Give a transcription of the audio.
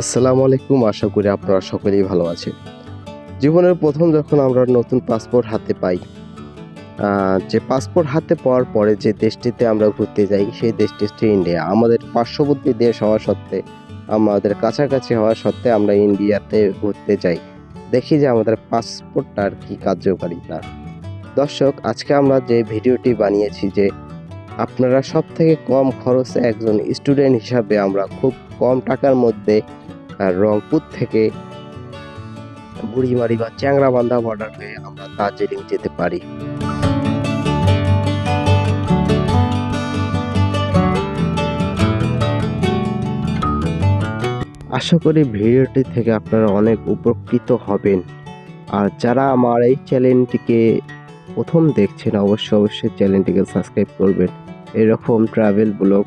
আসসালামু আলাইকুম, আশা করি আপনারা সকলেই ভালো আছেন। জীবনের প্রথম যখন আমরা নতুন পাসপোর্ট হাতে পাই যে পাসপোর্ট হাতে পাওয়ার পরে যে দেশটিতে আমরা ঘুরতে যাই, সেই দেশটি হচ্ছে ইন্ডিয়া আমাদের পার্শ্ববর্তী দেশ হওয়া সত্ত্বে, আমাদের কাছাকাছি হওয়া সত্ত্বে আমরা ইন্ডিয়াতে ঘুরতে যাই। দেখি যে আমাদের পাসপোর্টটার কি কার্যকারিতা। দর্শক, আজকে আমরা যে ভিডিওটি বানিয়েছি যে আপনারা সব থেকে কম খরচে একজন স্টুডেন্ট হিসাবে আমরা খুব কম টাকার মধ্যে রংপুর থেকে বুড়িমারি বা চ্যাংরাবান্ধা বর্ডার হয়ে আমরা দার্জিলিং যেতে পারি। আশা করি ভিডিওটি থেকে আপনারা অনেক উপকৃত হবেন। আর যারা আমার এই চ্যানেলটিকে প্রথম দেখছেন, অবশ্যই অবশ্যই চ্যানেলটিকে সাবস্ক্রাইব করবেন। এরকম ট্রাভেল ব্লগ